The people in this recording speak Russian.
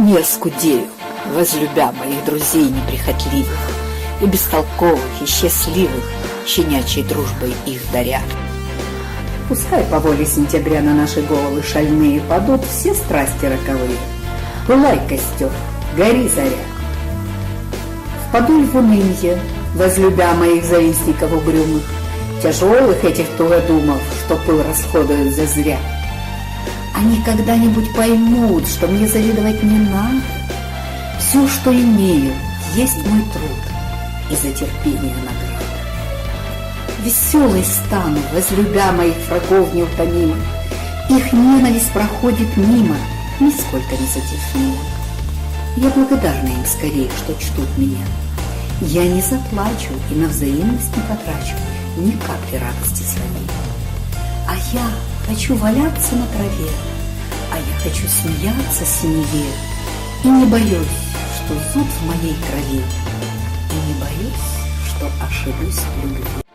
Не оскудею, возлюбя моих друзей неприхотливых И бестолковых, и счастливых, щенячьей дружбой их даря. Пускай по воле сентября на наши головы шальные падут все страсти роковые. Пылай, костер, гори заря. Впаду в унынье, возлюбя моих завистников угрюмых, Тяжелых этих тугодумов, что пыл расходуют зазря. Они когда-нибудь поймут, что мне завидовать не надо. Все, что имею, есть мой труд и за терпение награда. Веселый стану, возлюбя моих врагов неутомимых. Их ненависть проходит мимо, нисколько не затихнула. Я благодарна им скорее, что чтут меня. Я не заплачу и на взаимность не потрачу ни капли радости своей. А я хочу валяться на траве, а я хочу смеяться синеве, и не боюсь, что зуд в моей крови, и не боюсь, что ошибусь в любви.